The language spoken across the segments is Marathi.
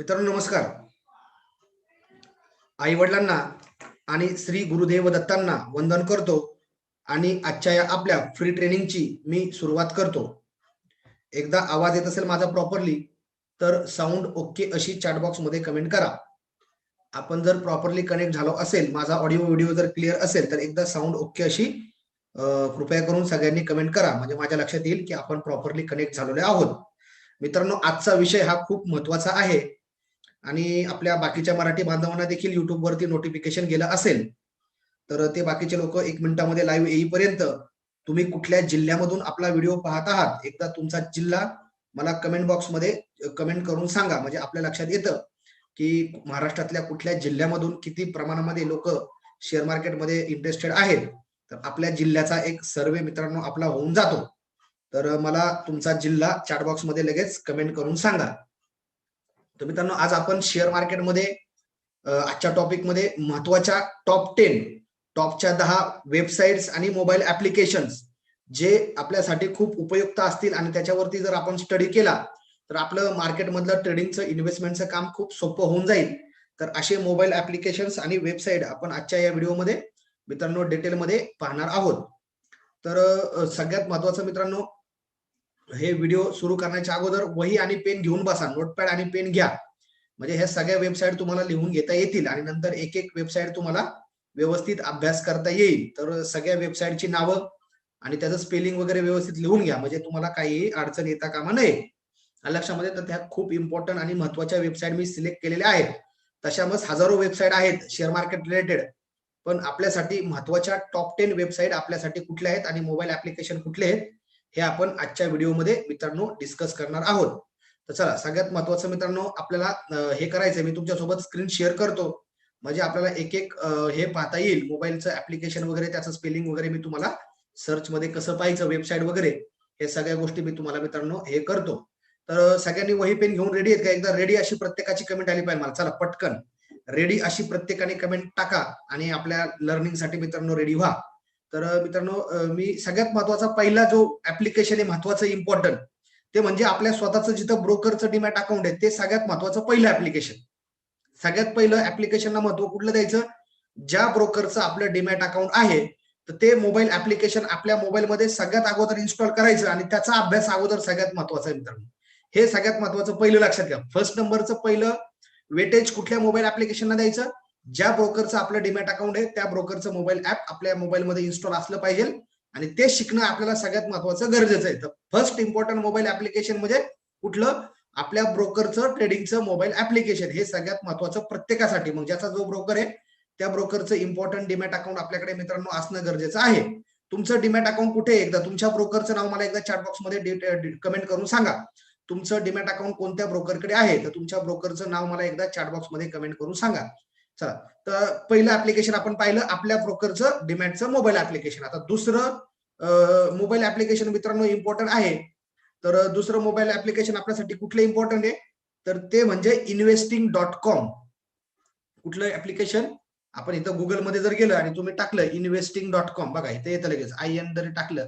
मित्रांनो नमस्कार. आई वडिलांना आणि श्री गुरुदेव दत्तांना वंदन करतो आणि आजच्या या आपल्या फ्री ट्रेनिंगची मी सुरुवात करतो. एकदा आवाज येत असेल माझा प्रॉपरली तर साऊंड ओके अशी चॅटबॉक्समध्ये कमेंट करा. आपण जर प्रॉपरली कनेक्ट झालो असेल माझा ऑडिओ व्हिडिओ जर क्लिअर असेल तर एकदा साऊंड ओके अशी कृपया करून सगळ्यांनी कमेंट करा. म्हणजे माझ्या लक्षात येईल की आपण प्रॉपरली कनेक्ट झालेले आहोत. मित्रांनो आजचा विषय हा खूप महत्त्वाचा आहे. आणि आपल्या बाकीच्या मराठी बांधवांना देखील युट्यूब वरती नोटिफिकेशन गेलं असेल तर ते बाकीचे लोक एक मिनिटामध्ये लाईव्ह येईपर्यंत तुम्ही कुठल्या जिल्ह्यामधून आपला व्हिडिओ पाहत आहात एकदा तुमचा जिल्हा मला कमेंट बॉक्समध्ये कमेंट करून सांगा. म्हणजे आपल्या लक्षात येतं की महाराष्ट्रातल्या कुठल्या जिल्ह्यामधून किती प्रमाणामध्ये लोक शेअर मार्केटमध्ये इंटरेस्टेड आहेत. तर आपल्या जिल्ह्याचा एक सर्वे मित्रांनो आपला होऊन जातो. तर मला तुमचा जिल्हा चॅटबॉक्समध्ये लगेच कमेंट करून सांगा. तर मित्रांनो आज आपण शेअर मार्केटमध्ये आजच्या टॉपिकमध्ये महत्त्वाच्या टॉप टेन टॉपच्या दहा वेबसाईट्स आणि मोबाईल ऍप्लिकेशन्स जे आपल्यासाठी खूप उपयुक्त असतील आणि त्याच्यावरती जर आपण स्टडी केला तर आपलं मार्केटमधलं ट्रेडिंगचं इन्व्हेस्टमेंटचं काम खूप सोपं होऊन जाईल. तर असे मोबाईल ऍप्लिकेशन्स आणि वेबसाईट आपण आजच्या या व्हिडिओमध्ये मित्रांनो डिटेलमध्ये पाहणार आहोत. तर सगळ्यात महत्वाचं मित्रांनो हे व्हिडिओ सुरू करण्याच्या अगोदर वही आणि पेन घेऊन बसा नोटपॅड आणि पेन घ्या. म्हणजे ह्या सगळ्या वेबसाईट तुम्हाला लिहून घेता येतील आणि नंतर एक एक वेबसाईट तुम्हाला व्यवस्थित अभ्यास करता येईल. तर सगळ्या वेबसाईटची नावं आणि त्याचं स्पेलिंग वगैरे व्यवस्थित लिहून घ्या. म्हणजे तुम्हाला काही अडचण येता कामा नये. लक्षामध्ये तर त्या खूप इम्पॉर्टंट आणि महत्त्वाच्या वेबसाईट मी सिलेक्ट केलेल्या आहेत. तशा मग हजारो वेबसाईट आहेत शेअर मार्केट रिलेटेड पण आपल्यासाठी महत्त्वाच्या टॉप टेन वेबसाईट आपल्यासाठी कुठल्या आहेत आणि मोबाईल ऍप्लिकेशन कुठले आहेत? हे आपण आजच्या व्हिडिओमध्ये मित्रांनो डिस्कस करणार आहोत. तर चला सगळ्यात महत्वाचं मित्रांनो आपल्याला हे करायचंय मी तुमच्यासोबत स्क्रीन शेअर करतो. म्हणजे आपल्याला एक एक हे पाहता येईल. मोबाईलचं ऍप्लिकेशन वगैरे त्याचं स्पेलिंग वगैरे मी तुम्हाला सर्च मध्ये कसं पाहायचं वेबसाईट वगैरे हे सगळ्या गोष्टी मी तुम्हाला मित्रांनो हे करतो. तर सगळ्यांनी वही पेन घेऊन रेडी आहेत का? एकदा रेडी अशी प्रत्येकाची कमेंट आली पाहिजे मला. चला पटकन. रेडी अशी प्रत्येकाने कमेंट टाका आणि आपल्या लर्निंगसाठी मित्रांनो रेडी व्हा. तर मित्रांनो मी सगळ्यात महत्त्वाचा पहिला जो ऍप्लिकेशन आहे महत्वाचं इम्पॉर्टंट ते म्हणजे आपल्या स्वतःचं जिथं ब्रोकरचं डिमॅट अकाउंट आहे ते सगळ्यात महत्वाचं पहिलं ऍप्लिकेशन सगळ्यात पहिलं ऍप्लिकेशनला महत्त्व कुठलं द्यायचं? ज्या ब्रोकरचं आपलं डिमॅट अकाउंट आहे तर ते मोबाईल ऍप्लिकेशन आपल्या मोबाईलमध्ये सगळ्यात अगोदर इन्स्टॉल करायचं आणि त्याचा अभ्यास अगोदर सगळ्यात महत्त्वाचा आहे मित्रांनो. हे सगळ्यात महत्वाचं पहिलं लक्षात घ्या. फर्स्ट नंबरचं पहिलं वेटेज कुठल्या मोबाईल ऍप्लिकेशनला द्यायचं? ज्या ब्रोकरचं आपलं डिमॅट अकाउंट आहे त्या ब्रोकरचं मोबाईल ऍप आपल्या मोबाईलमध्ये इन्स्टॉल असलं पाहिजे. आणि ते शिकणं आपल्याला सगळ्यात महत्वाचं गरजेचं आहे. तर फर्स्ट इम्पॉर्टंट मोबाईल ऍप्लिकेशन म्हणजे कुठलं? आपल्या ब्रोकरचं ट्रेडिंगचं मोबाईल ऍप्लिकेशन हे सगळ्यात महत्वाचं प्रत्येकासाठी. मग ज्याचा जो ब्रोकर आहे त्या ब्रोकरचं इम्पॉर्टंट डिमॅट अकाउंट आपल्याकडे मित्रांनो असणं गरजेचं आहे. तुमचं डिमॅट अकाउंट कुठे एकदा तुमच्या ब्रोकरचं नाव मला एकदा चॅटमध्ये कमेंट करून सांगा. तुमचं डिमॅट अकाउंट कोणत्या ब्रोकरकडे आहे? तर तुमच्या ब्रोकरचं नाव मला एकदा चॅटमध्ये कमेंट करून सांगा. चला. तर पहिलं ऍप्लिकेशन आपण पाहिलं आपल्या ब्रोकरचं डिमॅटचं मोबाईल ऍप्लिकेशन आता दुसरं मोबाईल ऍप्लिकेशन मित्रांनो इम्पॉर्टंट आहे. तर दुसरं मोबाईल ऍप्लिकेशन आपल्यासाठी कुठलं इम्पॉर्टंट आहे? तर ते म्हणजे इन्व्हेस्टिंग डॉट कॉम कुठलं ऍप्लिकेशन आपण इथं गुगलमध्ये जर गेलं आणि तुम्ही टाकलं इन्व्हेस्टिंग डॉट कॉम बघा इथे येतं लगेच. आय एन जरी टाकलं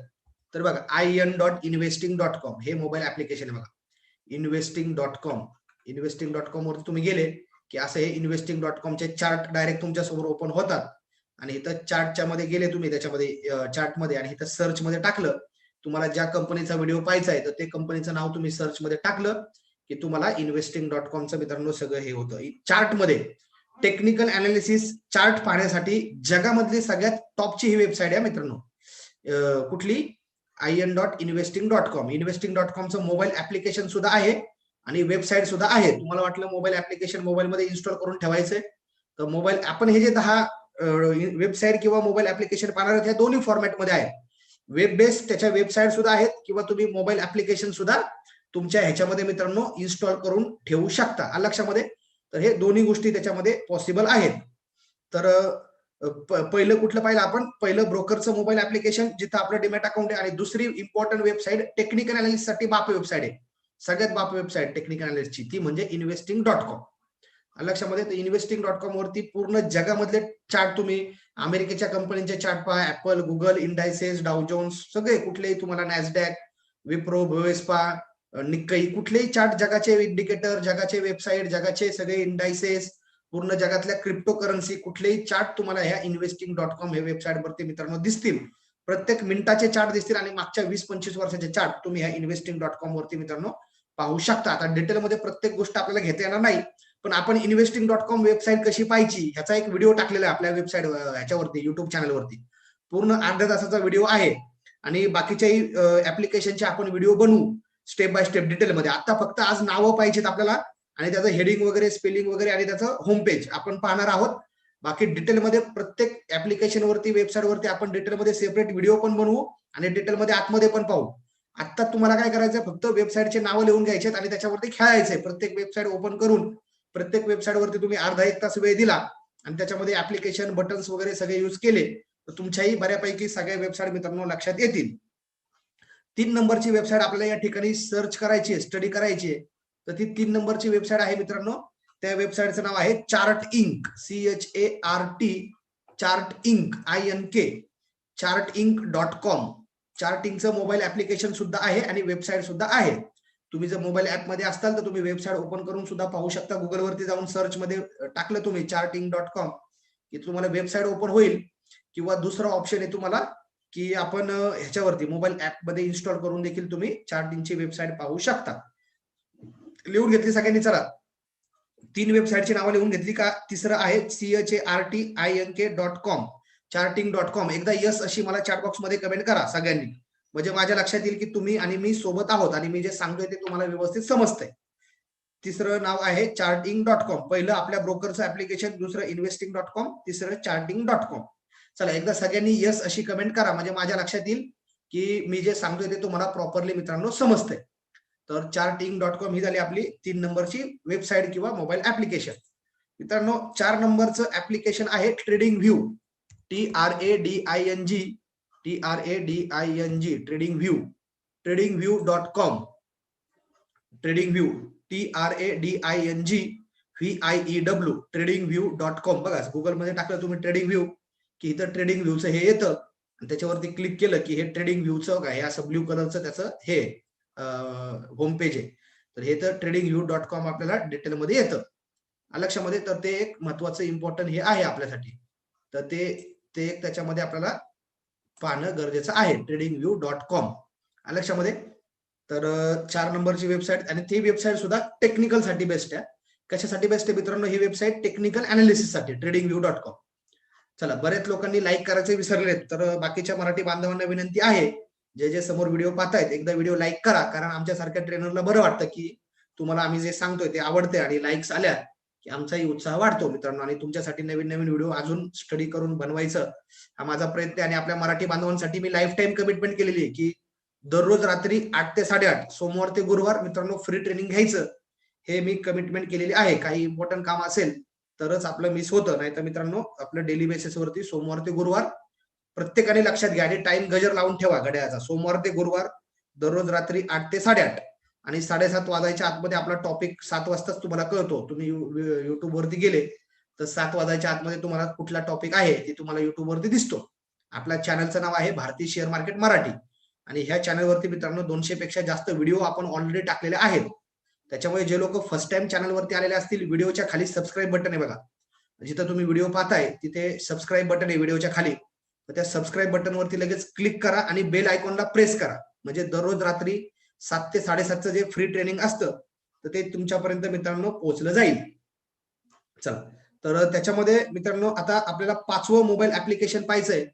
तर बघा I N dot investing dot com हे मोबाईल ऍप्लिकेशन आहे बघा. Investing dot com investing dot com वरती तुम्ही गेले. की असं हे इन्व्हेस्टिंग डॉट कॉमचे चार्ट डायरेक्ट तुमच्यासमोर ओपन होतात. आणि इथं चार्टच्या मध्ये गेले तुम्ही त्याच्यामध्ये चार्टमध्ये आणि इथं सर्च मध्ये टाकलं तुम्हाला ज्या कंपनीचा व्हिडिओ पाहायचा आहे तर ते कंपनीचं नाव तुम्ही सर्च मध्ये टाकलं की तुम्हाला इन्व्हेस्टिंग डॉट कॉमचं मित्रांनो सगळं हे होतं. चार्टमध्ये टेक्निकल अनालिसिस चार्ट पाहण्यासाठी जगामधली सगळ्यात टॉपची ही वेबसाईट आहे मित्रांनो. कुठली? I N dot investing dot com investing dot कॉमचं mobile application सुद्धा आहे. आणि वेबसाईट सुद्धा आहे. तुम्हाला वाटलं मोबाईल ऍप्लिकेशन मोबाईलमध्ये इन्स्टॉल करून ठेवायचंय तर मोबाईल आपण हे जे दहा वेबसाईट किंवा मोबाईल ऍप्लिकेशन पाहणार आहोत ह्या दोन्ही फॉर्मॅटमध्ये आहेत वेब बेस्ड त्याच्या वेबसाईट सुद्धा आहेत किंवा तुम्ही मोबाईल ऍप्लिकेशन सुद्धा तुमच्या ह्याच्यामध्ये मित्रांनो इन्स्टॉल करून ठेवू शकता. लक्षामध्ये? तर हे दोन्ही गोष्टी त्याच्यामध्ये पॉसिबल आहेत. तर पहिलं कुठलं पाहिलं आपण? पहिलं ब्रोकरचं मोबाईल ऍप्लिकेशन जिथं आपलं डिमॅट अकाउंट आहे आणि दुसरी इम्पॉर्टंट वेबसाईट टेक्निकल अनालिसिससाठी बाप वेबसाईट आहे. सगळ्यात बाप वेबसाईट टेक्निकल अनालिस्टची ती म्हणजे इन्व्हेस्टिंग डॉट कॉम लक्षामध्ये इन्व्हेस्टिंग डॉट कॉम वरती पूर्ण जगामधले चार्ट तुम्ही अमेरिकेच्या कंपनीचे चार्ट पहा ऍपल गुगल इंडायसेस डाऊजोन्स सगळे कुठलेही तुम्हाला नॅसडॅक विप्रो भोवेस्पा निक्कई कुठलेही चार्ट जगाचे इंडिकेटर जगाचे वेबसाईट जगाचे सगळे इंडायसेस पूर्ण जगातल्या क्रिप्टो करन्सी कुठलेही चार्ट तुम्हाला ह्या इन्व्हेस्टिंग डॉट कॉम हे वेबसाईट वरती मित्रांनो दिसतील. प्रत्येक मिनिटाचे चार्ट दिसतील आणि मागच्या वीस पंचवीस वर्षाचे चार्ट तुम्ही ह्या इन्व्हेस्टिंग डॉट कॉम वरती मित्रांनो पाहू शकता. आता डिटेलमध्ये प्रत्येक गोष्ट आपल्याला घेता येणार नाही. पण आपण इन्व्हेस्टिंग डॉट कॉम वेबसाईट कशी पाहायची ह्याचा एक व्हिडिओ टाकलेला आहे आपल्या वेबसाईट ह्याच्यावरती युट्यूब चॅनलवरती पूर्ण अर्ध्या तासाचा व्हिडिओ आहे. आणि बाकीच्याही ऍप्लिकेशनचे आपण व्हिडिओ बनवू. स्टेप बाय स्टेप डिटेलमध्ये आता फक्त आज नावं पाहिजेत आपल्याला. आणि त्याचं हेडिंग वगैरे स्पेलिंग वगैरे आणि त्याचं होम पेज आपण पाहणार आहोत. बाकी डिटेलमध्ये प्रत्येक ऍप्लिकेशन वरती वेबसाईट वरती आपण डिटेलमध्ये सेपरेट व्हिडिओ पण बनवू. आणि डिटेलमध्ये आतमध्ये पण पाहू. आता तुम्हाला काय करायचं फक्त वेबसाईटचे नावं लिहून घ्यायचे आणि त्याच्यावरती खेळायचंय. प्रत्येक वेबसाईट ओपन करून प्रत्येक वेबसाईट वरती तुम्ही अर्धा एक तास वेळ दिला आणि त्याच्यामध्ये ऍप्लिकेशन बटन्स वगैरे सगळे युज केले तर तुमच्याही बऱ्यापैकी सगळ्या वेबसाईट मित्रांनो लक्षात येतील. तीन नंबरची वेबसाईट आपल्याला या ठिकाणी सर्च करायची आहे स्टडी करायची आहे. तर ती तीन नंबरची वेबसाईट आहे मित्रांनो. त्या वेबसाईटचं नाव आहे chart ink C H A R T chart ink I N K chart ink dot com. चार्टिंगचं mobile application सुद्धा आहे आणि वेबसाईट सुद्धा आहे. तुम्ही जर मोबाईल ऍपमध्ये असताल तर तुम्ही वेबसाईट ओपन करून सुद्धा पाहू शकता. गुगलवरती जाऊन सर्च मध्ये टाकलं तुम्ही चार्टिंग डॉट कॉम की तुम्हाला वेबसाईट ओपन होईल. किंवा दुसरा ऑप्शन आहे तुम्हाला की आपण ह्याच्यावरती मोबाईल ऍपमध्ये इन्स्टॉल करून देखील तुम्ही चार्टिंगची वेबसाईट पाहू शकता. लिहून घेतली सगळ्यांनी? चला. तीन वेबसाईटची नावं लिहून घेतली का? तिसरं आहे C H A R T I N K dot com charting dot com एकदा यस अशी मला चॅट बॉक्समध्ये कमेंट करा सगळ्यांनी. म्हणजे माझ्या लक्षात येईल की तुम्ही आणि मी सोबत आहोत आणि मी जे सांगतोय ते तुम्हाला व्यवस्थित समजतंय. तिसरं नाव आहे चार्टिंग डॉट कॉम पहिलं आपल्या ब्रोकरचं ऍप्लिकेशन दुसरं इन्व्हेस्टिंग डॉट कॉम तिसरं चार्टिंग डॉट कॉम चला एकदा सगळ्यांनी यस अशी कमेंट करा. म्हणजे माझ्या लक्षात येईल की मी जे सांगतोय ते तुम्हाला प्रॉपरली मित्रांनो समजतंय. तर चार्टिंग डॉट कॉम ही झाली आपली तीन नंबरची वेबसाईट किंवा मोबाईल ऍप्लिकेशन मित्रांनो चार नंबरचं ऍप्लिकेशन आहे trading view T R A D I N G T R A D I N G trading view trading view dot com trading view T R A D I N G V I E W trading view dot com बघा गुगलमध्ये टाकलं तुम्ही ट्रेडिंग व्ह्यू की इथं ट्रेडिंग व्ह्यूचं हे येतं आणि त्याच्यावरती क्लिक केलं की हे ट्रेडिंग व्ह्यूचं काय हे असं ब्ल्यू कलरचं त्याचं हे होम पेज आहे. तर हे तर ट्रेडिंग व्ह्यू डॉट कॉम आपल्याला डिटेलमध्ये येतं. लक्षामध्ये तर ते एक महत्वाचं इम्पॉर्टंट हे आहे आपल्यासाठी. तर ते ते एक त्याच्यामध्ये आपल्याला पाहणं गरजेचं आहे. ट्रेडिंग व्ह्यू डॉट कॉम लक्षामध्ये? तर चार नंबरची वेबसाईट आणि ती वेबसाईट सुद्धा टेक्निकलसाठी बेस्ट आहे. कशासाठी बेस्ट आहे मित्रांनो? ही वेबसाईट टेक्निकल अनालिसिससाठी ट्रेडिंग व्ह्यू डॉट कॉम चला बरेच लोकांनी लाईक करायचे विसरलेत तर बाकीच्या मराठी बांधवांना विनंती आहे जे जे समोर व्हिडिओ पाहतायत एकदा व्हिडिओ लाईक करा कारण आमच्यासारख्या ट्रेनरला बरं वाटतं की तुम्हाला आम्ही जे सांगतोय ते आवडते आणि लाईक्स आल्या की आमचाही उत्साह वाढतो मित्रांनो. आणि तुमच्यासाठी नवीन नवीन व्हिडिओ अजून स्टडी करून बनवायचं हा माझा प्रयत्न आहे. आणि आपल्या मराठी बांधवांसाठी मी लाईफ टाईम कमिटमेंट केलेली आहे की दररोज रात्री आठ ते साडेआठ सोमवार ते गुरुवार मित्रांनो फ्री ट्रेनिंग घ्यायचं. हे मी कमिटमेंट केलेली आहे. काही इम्पॉर्टंट काम असेल तरच आपलं मिस होतं. नाही तर मित्रांनो आपलं डेली बेसिसवरती सोमवार ते गुरुवार प्रत्येकाने लक्षात घ्या. आणि टाइम गजर लावून ठेवा घड्याळाचा. सोमवार ते गुरुवार दररोज रात्री आठ ते साडेआठ. आणि साडेसात वाजायच्या आतमध्ये आपला टॉपिक सात वाजताच तुम्हाला कळतो. तुम्ही युट्यूब वरती गेले तर सात वाजायच्या आतमध्ये तुम्हाला कुठला टॉपिक आहे ते तुम्हाला युट्यूब वरती दिसतो. आपल्या चॅनलचं नाव आहे भारतीय शेअर मार्केट मराठी. आणि ह्या चॅनलवरती मित्रांनो दोनशे पेक्षा जास्त व्हिडिओ आपण ऑलरेडी टाकलेले आहेत. त्याच्यामुळे जे लोक फर्स्ट टाइम चॅनलवरती आलेले असतील व्हिडिओच्या खाली सबस्क्राईब बटन आहे बघा. जिथं तुम्ही व्हिडिओ पाहताय तिथे सबस्क्राईब बटन आहे व्हिडिओच्या खाली. तर त्या सबस्क्राईब बटनवरती लगेच क्लिक करा आणि बेल आयकॉनला प्रेस करा. म्हणजे दररोज रात्री सात ते साडेसातचं जे फ्री ट्रेनिंग असतं तर ते तुमच्यापर्यंत मित्रांनो पोहोचलं जाईल. चला. तर त्याच्यामध्ये मित्रांनो आता आपल्याला पाचवं मोबाईल ऍप्लिकेशन पाहिजे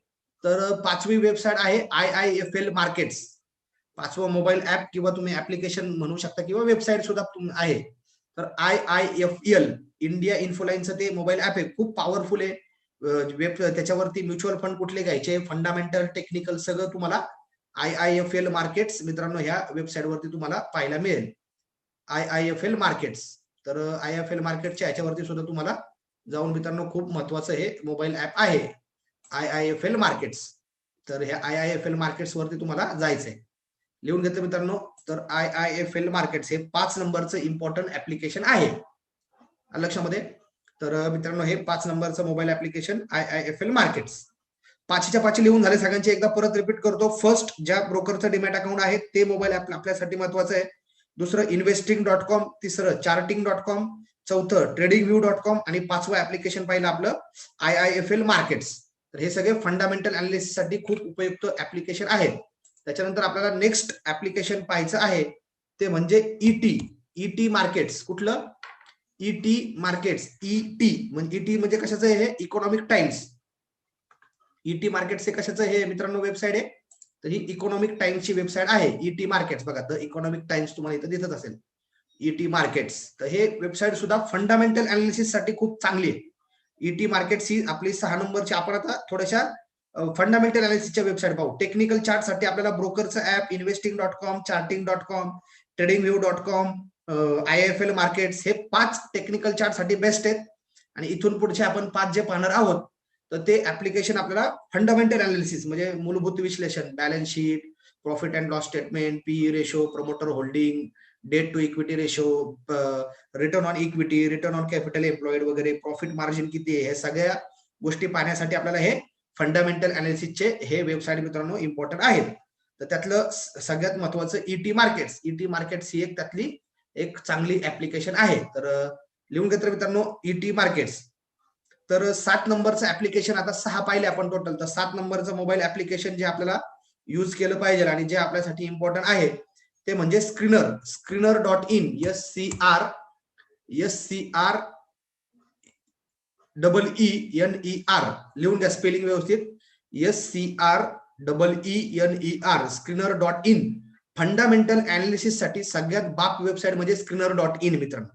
तर पाचवी वेबसाईट आहे I I F L markets पाचवं मोबाईल ऍप किंवा तुम्ही ऍप्लिकेशन म्हणू शकता किंवा वेबसाईट सुद्धा आहे. तर I I F L India इन्फोलाईनचं ते मोबाईल ऍप आहे. खूप पॉवरफुल आहे. वेब त्याच्यावरती म्युच्युअल फंड कुठले घ्यायचे? फंडामेंटल टेक्निकल सगळं तुम्हाला I I F L markets मित्रांनो ह्या वेबसाईटवरती तुम्हाला पाहायला मिळेल. I I F L markets तर आय एफ एल मार्केटच्या याच्यावरती सुद्धा तुम्हाला जाऊन मित्रांनो खूप महत्वाचं हे मोबाईल ऍप आहे. I I F L markets तर हे I I F L markets वरती तुम्हाला जायचंय. लिहून घेतलं मित्रांनो तर I I F L markets हे पाच नंबरचं इम्पॉर्टंट ऍप्लिकेशन आहे. लक्षामध्ये? तर मित्रांनो हे पाच नंबरचं mobile application I I F L markets पाचच्या पाचशे लिहून झाले. सगळ्यांचे एकदा परत रिपीट करतो. फर्स्ट ज्या ब्रोकरचं डिमॅट अकाउंट आहे ते मोबाईल ऍप आपल्यासाठी महत्वाचं आहे. दुसरं इन्व्हेस्टिंग डॉट कॉम तिसरं चार्टिंग डॉट कॉम चौथं ट्रेडिंग व्ह्यू डॉट कॉम आणि पाचवं ऍप्लिकेशन पाहिलं आपलं I I F L markets तर हे सगळे फंडामेंटल अनालिसिससाठी खूप उपयुक्त ऍप्लिकेशन आहेत. त्याच्यानंतर आपल्याला नेक्स्ट ऍप्लिकेशन पाहायचं आहे. ते म्हणजे ईटी ईटी मार्केट्स कुठलं? ईटी मार्केट्स ईटी म्हणजे ईटी म्हणजे कशाचं आहे हे? इकॉनॉमिक टाइम्स ईटी मार्केटचे हे कशाचं हे मित्रांनो वेबसाईट आहे? तर ही इकॉनॉमिक टाइम्सची वेबसाईट आहे. ईटी मार्केट्स बघा द इकॉनॉमिक टाइम्स तुम्हाला इथं दिसत असेल. ईटी मार्केट्स तर हे वेबसाईट सुद्धा फंडामेंटल अनालिसिससाठी खूप चांगली आहे. ईटी मार्केट्स ही आपली सहा नंबरची आपण आता थोड्याशा फंडामेंटल अनालिसिसच्या वेबसाईट पाहू. टेक्निकल चार्टसाठी आपल्याला ब्रोकरचं app investing dot com charting dot com trading view dot com I F L markets हे पाच टेक्निकल चार्टसाठी बेस्ट आहेत. आणि इथून पुढचे आपण पाच जे पाहणार आहोत तर ते ऍप्लिकेशन आपल्याला फंडामेंटल अनालिसिस म्हणजे मूलभूत विश्लेषण balance sheet profit and loss statement P ratio promoter holding debt to equity ratio return on equity return on capital employed वगैरे प्रॉफिट मार्जिन किती आहे हे सगळ्या गोष्टी पाहण्यासाठी आपल्याला हे फंडामेंटल अनालिसिसचे हे वेबसाईट मित्रांनो इम्पॉर्टंट आहेत. तर त्यातलं सगळ्यात महत्वाचं ईटी मार्केट्स ईटी मार्केट्स ही एक त्यातली एक चांगली ऍप्लिकेशन आहे. तर लिहून घेतलं मित्रांनो ईटी मार्केट्स तर सात नंबरचं ऍप्लिकेशन आता सहा पाहिले आपण टोटल तर सात नंबरचं मोबाईल ऍप्लिकेशन जे आपल्याला युज केलं पाहिजे आणि जे आपल्यासाठी इम्पॉर्टंट आहे ते म्हणजे screener screener dot in S C R S C R double E N E R लिहून घ्या स्पेलिंग व्यवस्थित. S C R double E N E R screener dot in fundamental अनालिसिससाठी सगळ्यात बाप वेबसाईट म्हणजे स्क्रीनर डॉट इन मित्रांनो.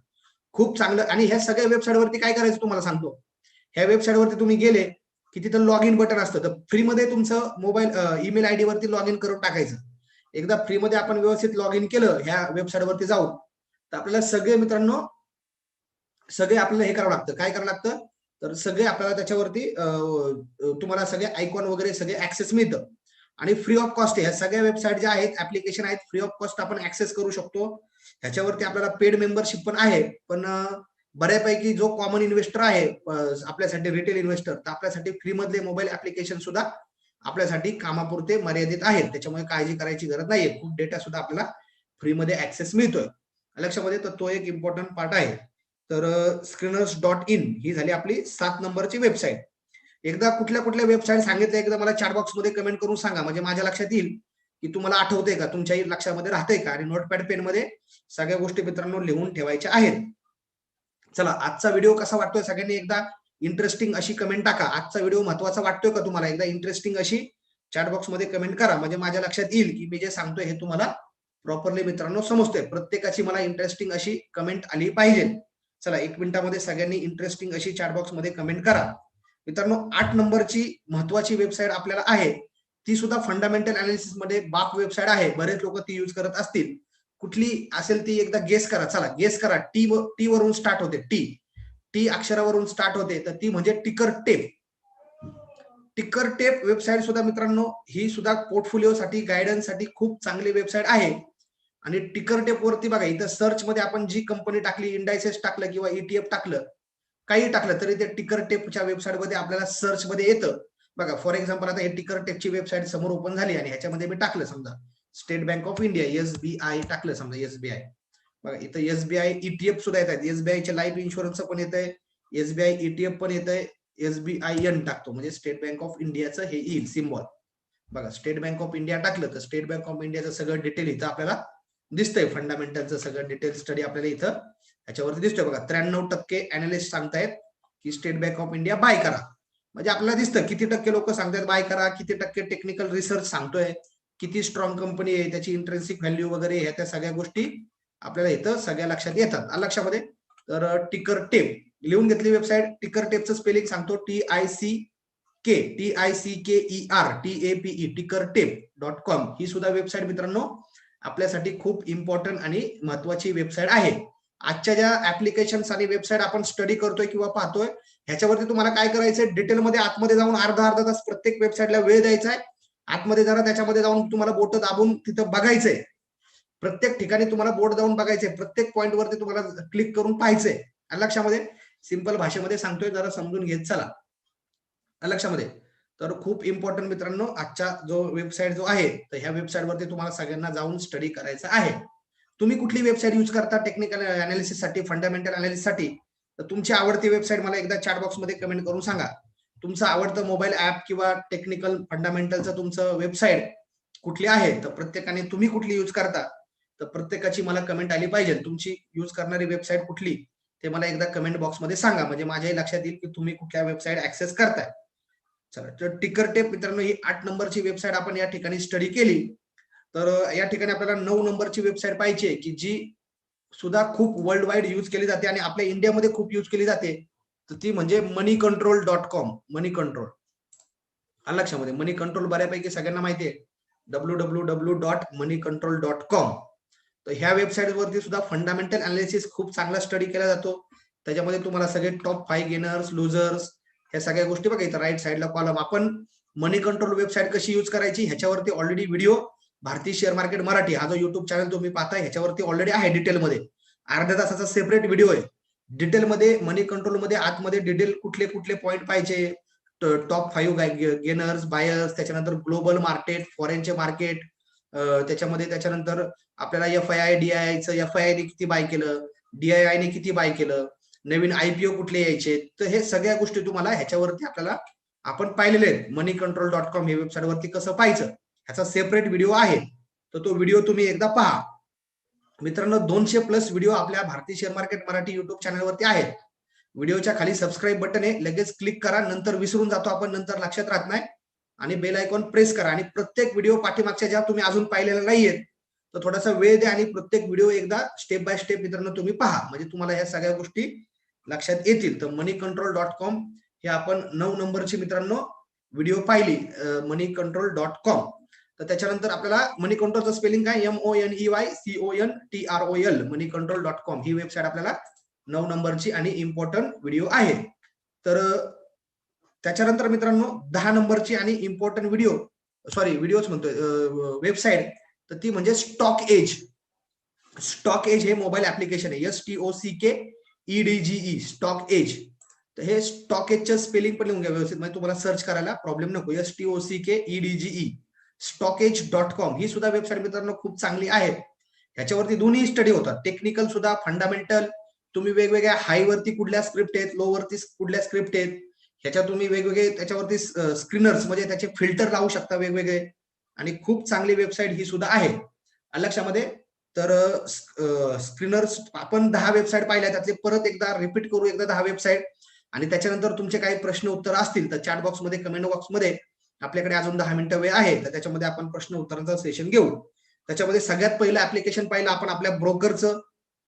खूप चांगलं. आणि ह्या सगळ्या वेबसाईट वरती काय करायचं तुम्हाला सांगतो? ह्या वेबसाईट वरती तुम्ही गेले की तिथं लॉग इन बटन असतं. तर फ्रीमध्ये तुमचं मोबाईल ईमेल आयडी वरती लॉग इन करून टाकायचं. एकदा फ्रीमध्ये आपण व्यवस्थित लॉग इन केलं ह्या वेबसाईट वरती जाऊन तर आपल्याला सगळे मित्रांनो सगळे आपल्याला हे करावं लागतं. काय करावं लागतं? तर सगळे आपल्याला त्याच्यावरती तुम्हाला सगळे आयकॉन वगैरे सगळे ऍक्सेस मिळतं. आणि फ्री ऑफ कॉस्ट ह्या सगळ्या वेबसाईट ज्या आहेत ऍप्लिकेशन आहेत फ्री ऑफ कॉस्ट आपण ऍक्सेस करू शकतो. ह्याच्यावरती आपल्याला पेड मेंबरशिप पण आहे. पण बऱ्यापैकी जो कॉमन इन्व्हेस्टर आहे आपल्यासाठी रिटेल इन्व्हेस्टर तर आपल्यासाठी फ्री मधले मोबाईल ऍप्लिकेशन सुद्धा आपल्यासाठी कामापुरते मर्यादित आहेत. त्याच्यामुळे काळजी करायची गरज नाहीये. खूप डेटा सुद्धा आपल्याला फ्रीमध्ये ऍक्सेस मिळतोय. लक्षामध्ये तर तो एक इम्पॉर्टंट पार्ट आहे. तर स्क्रीनर्स डॉट इन ही झाली आपली सात नंबरची वेबसाईट एकदा कुठल्या कुठल्या वेबसाईट सांगितलं एकदा मला चॅट बॉक्समध्ये कमेंट करून सांगा. म्हणजे माझ्या लक्षात येईल की तुम्हाला आठवते का? तुमच्याही लक्षामध्ये राहते का? आणि नोटपॅड पेन मध्ये सगळ्या गोष्टी मित्रांनो लिहून ठेवायच्या आहेत. चला आजचा व्हिडिओ कसा वाटतोय सगळ्यांनी एकदा इंटरेस्टिंग अशी कमेंट टाका. आजचा व्हिडिओ महत्त्वाचा वाटतोय का तुम्हाला? एकदा इंटरेस्टिंग अशी चॅट बॉक्समध्ये कमेंट करा. म्हणजे माझ्या लक्षात येईल की मी जे सांगतोय हे तुम्हाला प्रॉपरली मित्रांनो समजतोय. प्रत्येकाची मला इंटरेस्टिंग अशी कमेंट आली पाहिजे. चला एक मिनिटामध्ये सगळ्यांनी इंटरेस्टिंग अशी चॅट बॉक्समध्ये कमेंट करा. मित्रांनो आठ नंबरची महत्वाची वेबसाईट आपल्याला आहे. ती सुद्धा फंडामेंटल अनालिसिसमध्ये बाप वेबसाईट आहे. बरेच लोक ती युज करत असतील. कुठली असेल ती एकदा गेस करा. चला गेस करा. टी व टी वरून स्टार्ट होते. टी टी अक्षरावरून स्टार्ट होते. तर ती म्हणजे टिकर टेप टिकर टेप वेबसाईट सुद्धा मित्रांनो ही सुद्धा पोर्टफोलिओ साठी गायडन्ससाठी खूप चांगली वेबसाईट आहे. आणि टिकर टेप वरती बघा इथं सर्च मध्ये आपण जी कंपनी टाकली इंडायसेस टाकलं किंवा ईटीएफ टाकलं काही टाकलं तरी ते टिकर टेपच्या वेबसाईटमध्ये आपल्याला सर्च मध्ये येतं. बघा फॉर एक्झाम्पल आता हे टिकर टेपची वेबसाईट समोर ओपन झाली आणि ह्याच्यामध्ये मी टाकलं समजा. State bank of India SBI टाकलं समजा एसबीआय बघा इथं एसबीआय ईटीएफ सुद्धा येत आहेत एसबीआयचे लाईफ इन्शुरन्स पण येत आहे एसबीआय ईटीएफ पण येत आहे एसबीआय एन टाकतो. म्हणजे स्टेट बँक ऑफ इंडियाचं हे येईल सिम्बॉल बघा स्टेट बँक ऑफ इंडिया टाकलं तर स्टेट बँक ऑफ इंडियाचं सगळं डिटेल इथं आपल्याला दिसतंय. फंडामेंटलचं सगळं डिटेल स्टडी आपल्याला इथं ह्याच्यावरती दिसतोय. बघा त्र्याण्णव टक्के अनालिस्ट सांगतायत की state bank of India buy करा. म्हणजे आपल्याला दिसतं किती टक्के लोक सांगतायत बाय करा किती टक्के टेक्निकल रिसर्च सांगतोय. किती स्ट्रॉंग कंपनी आहे त्याची इंट्रेन्सिक व्हॅल्यू वगैरे ह्या त्या सगळ्या गोष्टी आपल्याला इथं सगळ्या लक्षात येतात. लक्षामध्ये? तर टिकर टेप लिहून घेतली वेबसाईट टिकर टेपचं स्पेलिंग सांगतो. T I C K T I C K E R T A P E ticker tape dot com ही सुद्धा वेबसाईट मित्रांनो आपल्यासाठी खूप इम्पॉर्टंट आणि महत्वाची वेबसाईट आहे. आजच्या ज्या ऍप्लिकेशन आणि वेबसाईट आपण स्टडी करतोय किंवा पाहतोय ह्याच्यावरती तुम्हाला काय करायचंय? डिटेलमध्ये आतमध्ये जाऊन अर्धा अर्धा तास प्रत्येक वेबसाईटला वेळ द्यायचा आहे. आतमध्ये जरा त्याच्यामध्ये जाऊन तुम्हाला बोट दाबून तिथं बघायचंय. प्रत्येक ठिकाणी तुम्हाला बोट जाऊन बघायचंय. प्रत्येक पॉईंट वरती तुम्हाला क्लिक करून पाहायचंय. लक्षामध्ये सिंपल भाषेमध्ये सांगतोय जरा समजून घेत चला. लक्षामध्ये. तर खूप इम्पॉर्टंट मित्रांनो आजचा जो वेबसाईट जो आहे तर ह्या वेबसाईट वरती तुम्हाला सगळ्यांना जाऊन स्टडी करायचा आहे. तुम्ही कुठली वेबसाईट यूज करता? टेक्निकल अनालिसिससाठी फंडामेंटल अनालिसिससाठी? तर तुमची आवडती वेबसाईट मला एकदा चॅट बॉक्समध्ये कमेंट करून सांगा. तुमचं आवडतं मोबाईल ऍप किंवा टेक्निकल फंडामेंटलचं तुमचं वेबसाईट कुठली आहे? तर प्रत्येकाने तुम्ही कुठली यूज करता? तर प्रत्येकाची मला कमेंट आली पाहिजे. तुमची यूज करणारी वेबसाईट कुठली? ते मला एकदा कमेंट बॉक्समध्ये सांगा. म्हणजे माझ्याही लक्षात येईल की तुम्ही कुठल्या वेबसाईट ऍक्सेस करताय. चला तर टिकर टेप मित्रांनो ही आठ नंबरची वेबसाईट आपण या ठिकाणी स्टडी केली. तर या ठिकाणी आपल्याला नऊ नंबरची वेबसाईट पाहिजे की जी सुद्धा खूप वर्ल्ड वाईड यूज केली जाते आणि आपल्या इंडियामध्ये खूप यूज केली जाते. तर ती म्हणजे money control dot com money control आलं लक्षामध्ये? मनी कंट्रोल बऱ्यापैकी सगळ्यांना माहिती आहे. W W W dot money control dot com तर ह्या वेबसाईट वरती सुद्धा फंडामेंटल अनालिसिस खूप चांगला स्टडी केला जातो. त्याच्यामध्ये तुम्हाला सगळे टॉप फाय गेनर्स लुझर्स ह्या सगळ्या गोष्टी बघा. इथं राईट साईडला कॉलम आपण मनी कंट्रोल वेबसाईट कशी यूज करायची? ह्याच्यावरती ऑलरेडी व्हिडिओ भारतीय शेअर मार्केट मराठी. हा जो युट्यूब चॅनल तुम्ही पाहता ह्याच्यावरती ऑलरेडी आहे डिटेलमध्ये अर्ध्या तासाचा सेपरेट व्हिडिओ आहे. डिटेलमध्ये मनी कंट्रोलमध्ये आतमध्ये डिटेल कुठले कुठले पॉईंट पाहिजे टॉप फाईव्ह गेनर्स बायर्स त्याच्यानंतर ग्लोबल मार्केट फॉरेनचे मार्केट त्याच्यामध्ये त्याच्यानंतर आपल्याला एफ आय आय डीआयचं एफ आय आयने किती बाय केलं? डीआयआयने किती बाय केलं? नवीन आयपीओ कुठले यायचे? तर हे सगळ्या गोष्टी तुम्हाला ह्याच्यावरती आपल्याला आपण पाहिलेले आहेत. मनी कंट्रोल डॉट कॉम हे वेबसाईट वरती कसं पाहायचं? ह्याचा सेपरेट व्हिडिओ आहे. तर तो व्हिडिओ तुम्ही एकदा पहा. मित्रांनो दोनशे प्लस व्हिडिओ आपल्या भारतीय शेअर मार्केट मराठी युट्यूब चॅनलवरती आहेत. व्हिडिओच्या खाली सबस्क्राईब बटन आहे लगेच क्लिक करा नंतर विसरून जातो आपण नंतर लक्षात राहत नाही. आणि बेल आयकॉन प्रेस करा. आणि प्रत्येक व्हिडिओ पाठीमागच्या ज्या तुम्ही अजून पाहिलेल्या नाहीयेत तर थोडासा वेळ द्या आणि प्रत्येक व्हिडिओ एकदा स्टेप बाय स्टेप मित्रांनो तुम्ही पहा. म्हणजे तुम्हाला ह्या सगळ्या गोष्टी लक्षात येतील. तर मनी कंट्रोल डॉट कॉम हे आपण नऊ नंबरची मित्रांनो व्हिडिओ पाहिली. मनी कंट्रोल डॉट कॉम तर त्याच्यानंतर आपल्याला मनी कंट्रोलचं स्पेलिंग काय? M O N E Y C O N T R O L money control dot com ही वेबसाईट आपल्याला नऊ नंबरची आणि इम्पॉर्टंट व्हिडिओ आहे. तर त्याच्यानंतर मित्रांनो दहा नंबरची आणि इम्पॉर्टंट व्हिडिओ सॉरी व्हिडिओच म्हणतोय वेबसाईट तर ती म्हणजे स्टॉक एज स्टॉक एज हे मोबाईल ऍप्लिकेशन आहे. S T O C K E D G E stock edge तर हे स्टॉक एजचं स्पेलिंग पण लिहून घ्या व्यवस्थित. म्हणजे तुम्हाला सर्च करायला प्रॉब्लेम नको. S T O C K E D G E stock edge dot com ही सुद्धा वेबसाईट मित्रांनो खूप चांगली आहे. ह्याच्यावरती दोन्ही स्टडी होतात. टेक्निकल सुद्धा फंडामेंटल तुम्ही वेगवेगळ्या हाय वरती कुठल्या स्क्रिप्ट आहेत लो वरती कुठल्या स्क्रिप्ट आहेत ह्याच्यात तुम्ही वेगवेगळे त्याच्यावरती स्क्रीनर्स म्हणजे त्याचे फिल्टर लावू शकता वेगवेगळे. आणि खूप चांगली वेबसाईट ही सुद्धा आहे. लक्षामध्ये तर स्क्रीनर्स आपण दहा वेबसाईट पाहिल्या त्यातले परत एकदा रिपीट करू एकदा दहा वेबसाईट आणि त्याच्यानंतर तुमचे काही प्रश्न उत्तर असतील तर चॅट बॉक्समध्ये कमेंट बॉक्समध्ये आपल्याकडे अजून दहा मिनिटं वेळ आहे तर त्याच्यामध्ये आपण प्रश्न उत्तरांचं सेशन घेऊ. त्याच्यामध्ये सगळ्यात पहिलं ऍप्लिकेशन पाहिलं आपण आपल्या ब्रोकरचं.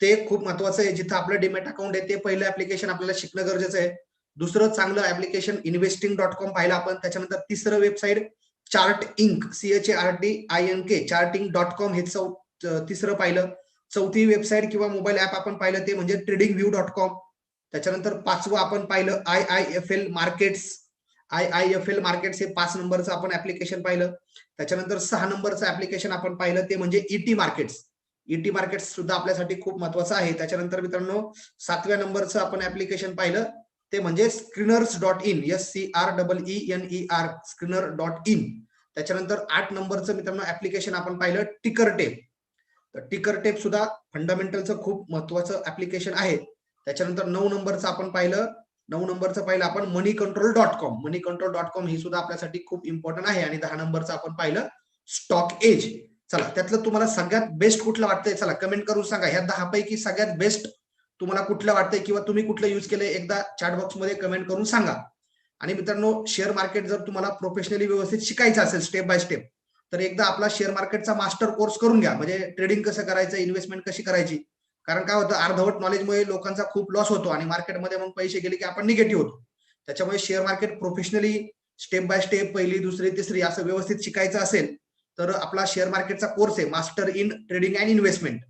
ते खूप महत्वाचं आहे जिथं आपलं डिमॅट अकाउंट आहे ते पहिलं ऍप्लिकेशन आपल्याला शिकणं गरजेचं आहे. दुसरं चांगलं ऍप्लिकेशन इन्व्हेस्टिंग डॉट कॉम पाहिलं आपण त्याच्यानंतर तिसरं website chart ink C H A R T I N K charting dot com हे चौ तिसरं पाहिलं. चौथी वेबसाईट किंवा मोबाईल ऍप आपण पाहिलं ते म्हणजे ट्रेडिंग व्ह्यू डॉट कॉम त्याच्यानंतर पाचवं आपण पाहिलं I I F L markets I I F L markets हे पाच नंबरचं आपण ऍप्लिकेशन पाहिलं. त्याच्यानंतर सहा नंबरचं ऍप्लिकेशन आपण पाहिलं ते म्हणजे ईटी मार्केट्स ईटी मार्केट्स सुद्धा आपल्यासाठी खूप महत्वाचं आहे. त्याच्यानंतर मित्रांनो सातव्या नंबरचं आपण ऍप्लिकेशन पाहिलं ते म्हणजे screeners dot in S C R double E N E R screener dot in त्याच्यानंतर आठ नंबरचं मित्रांनो ऍप्लिकेशन आपण पाहिलं टिकर टेप तर टिकर टेप सुद्धा फंडामेंटलचं खूप महत्वाचं ऍप्लिकेशन आहे. त्याच्यानंतर नऊ नंबरचं आपण पाहिलं नऊ नंबरचं पाहिलं आपण money control dot com money control dot com ही सुद्धा आपल्यासाठी खूप इम्पॉर्टंट आहे. आणि दहा नंबरचं आपण पाहिलं स्टॉक एज चला त्यातलं तुम्हाला सगळ्यात बेस्ट कुठलं वाटतंय? चला कमेंट करून सांगा. ह्या दहा पैकी सगळ्यात बेस्ट तुम्हाला कुठलं वाटतंय? किंवा तुम्ही कुठलं युज केलंय? एकदा चॅट बॉक्समध्ये कमेंट करून सांगा. आणि मित्रांनो शेअर मार्केट जर तुम्हाला प्रोफेशनली व्यवस्थित शिकायचं असेल स्टेप बाय स्टेप तर एकदा आपला शेअर मार्केटचा मास्टर कोर्स करून घ्या. म्हणजे ट्रेडिंग कसं करायचं इन्व्हेस्टमेंट कशी करायची कारण काय होतं अर्धवट नॉलेजमुळे लोकांचा खूप लॉस होतो आणि मार्केटमध्ये मग पैसे गेले की आपण निगेटिव्ह होतो. त्याच्यामुळे share market professionally step by step पहिली दुसरी तिसरी असं व्यवस्थित शिकायचं असेल तर आपला शेअर मार्केटचा कोर्स आहे master in trading and investment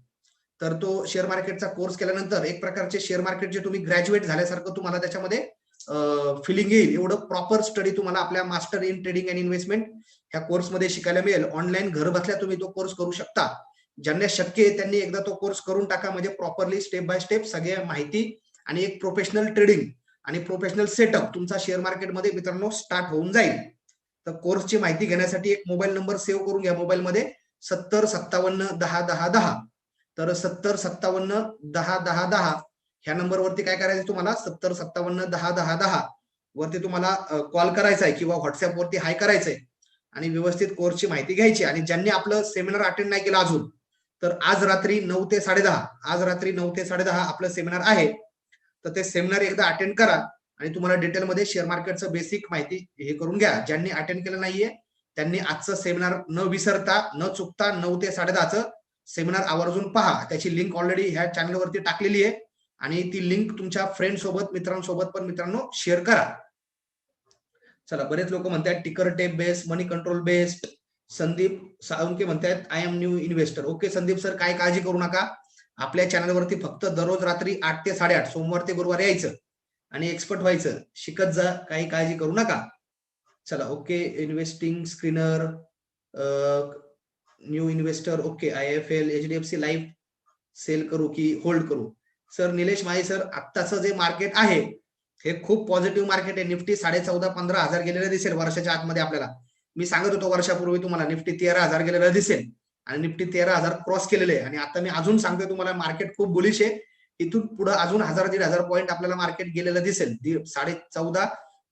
तर तो शेअर मार्केटचा कोर्स केल्यानंतर एक प्रकारचे शेअर मार्केटचे तुम्ही ग्रॅज्युएट झाल्यासारखं तुम्हाला त्याच्यामध्ये फिलिंग येईल. एवढं प्रॉपर स्टडी तुम्हाला आपल्या master in trading and investment ह्या कोर्समध्ये शिकायला मिळेल. ऑनलाईन घर बसल्या तुम्ही तो कोर्स करू शकता. ज्यांना शक्य आहे त्यांनी एकदा तो कोर्स करून टाका. म्हणजे प्रॉपरली स्टेप बाय स्टेप सगळ्या माहिती आणि एक प्रोफेशनल ट्रेडिंग आणि प्रोफेशनल सेटअप तुमचा शेअर मार्केटमध्ये मित्रांनो स्टार्ट होऊन जाईल. तर कोर्सची माहिती घेण्यासाठी एक मोबाईल नंबर सेव्ह करून घ्या मोबाईलमध्ये सत्तर सत्तावन्न दहा दहा दहा. तर सत्तर सत्तावन्न दहा दहा दहा. ह्या नंबरवरती काय करायचं तुम्हाला? सत्तर सत्तावन्न दहा दहा दहा. वरती तुम्हाला कॉल करायचा आहे किंवा व्हॉट्सअपवरती हाय करायचंय आणि व्यवस्थित कोर्सची माहिती घ्यायची आणि ज्यांनी आपलं सेमिनार अटेंड नाही केलं अजून तर आज रात्री नऊ ते साडेदहा आज रात्री नऊ ते साडेदहा आपलं सेमिनार आहे. तर ते सेमिनार एकदा अटेंड करा आणि तुम्हाला डिटेलमध्ये शेअर मार्केटचं बेसिक माहिती हे करून घ्या. ज्यांनी अटेंड केलं नाहीये त्यांनी आजचं सेमिनार न विसरता न चुकता नऊ ते साडेदहाचं सेमिनार आवर्जून पहा. त्याची लिंक ऑलरेडी ह्या चॅनलवरती टाकलेली आहे. आणि ती लिंक तुमच्या फ्रेंड सोबत मित्रांसोबत पण मित्रांनो शेअर करा. चला बरेच लोक म्हणतात ticker tape based money control based Sandeep Salunke म्हणतायत I am new investor okay Sandeep sir काय काळजी करू नका. आपल्या चॅनलवरती फक्त दररोज रात्री आठ ते साडेआठ सोमवार ते गुरुवार यायचं आणि एक्सपर्ट व्हायचं. शिकत जा काही काळजी करू नका. चला okay investing screener new investor okay I F L H D F C life sell करू की होल्ड करू. सर निलेश माळी सर आत्ताचं जे मार्केट आहे हे खूप पॉझिटिव्ह मार्केट आहे. निफ्टी साडे चौदा पंधरा हजार गेलेलं दिसेल वर्षाच्या आतमध्ये आपल्याला. मी सांगत होतो वर्षापूर्वी तुम्हाला निफ्टी तेरा हजार गेलेलं दिसेल. आणि निफ्टी तेरा हजार क्रॉस केलेले आहे. आणि आता मी अजून सांगतोय तुम्हाला मार्केट खूप बुलिश आहे. इथून पुढे अजून हजार दीड हजार पॉईंट आपल्याला मार्केट गेलेलं दिसेल. साडे चौदा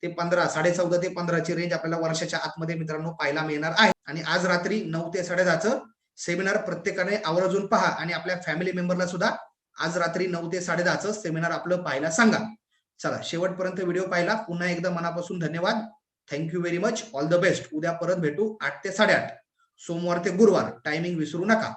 ते पंधरा साडे चौदा ते पंधराची रेंज आपल्याला वर्षाच्या आतमध्ये मित्रांनो पाहायला मिळणार आहे. आणि आज रात्री नऊ ते साडेदहाचं सेमिनार प्रत्येकाने आवर्जून पहा. आणि आपल्या फॅमिली मेंबरला सुद्धा आज रात्री नऊ ते साडेदहाचं सेमिनार आपलं पाहायला सांगा. चला शेवटपर्यंत व्हिडिओ पाहिला. पुन्हा एकदा मनापासून धन्यवाद. Thank you very much all the best उद्या परत भेटू आठ ते साडेआठ. सोमवार ते गुरुवार. टायमिंग विसरू नका.